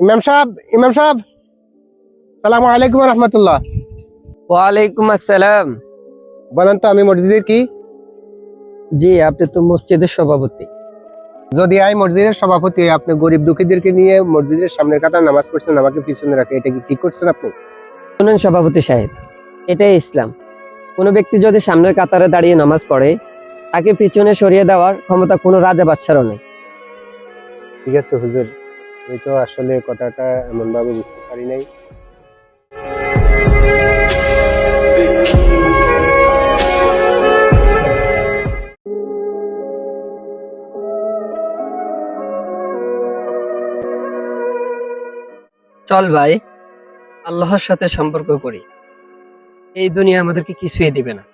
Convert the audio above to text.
ইমাম সাহেব ইমাম সাহেব সালাম আলাইকুম রহমতুল্লাহ। ওয়ালাইকুম আসসালাম। বলেন তো আমি মসজিদের কি? জি আপনি তো মসজিদের সভাপতি। যদি আই মসজিদের সভাপতি আপনি গরিব দুঃখীদেরকে নিয়ে মসজিদের সামনের কাতার নামাজ পড়ছেন আমাকে পিছনে রাখে এটা কি ঠিক করছেন আপনি? শুনুন সভাপতি সাহেব এটাই ইসলাম। কোনো ব্যক্তি যদি সামনের কাতারে দাঁড়িয়ে নামাজ পড়ে তাকে পিছনে সরিয়ে দেওয়ার ক্ষমতা কোনো রাজা বাচ্চারও নেই। ঠিক আছে হুজুর। এই তো আসলে কথাটা এমন ভাবে বুঝতে পারি নাই। চল ভাই, আল্লাহর সাথে সম্পর্ক করি। এই দুনিয়া আমাদেরকে কিছুই দিবে না।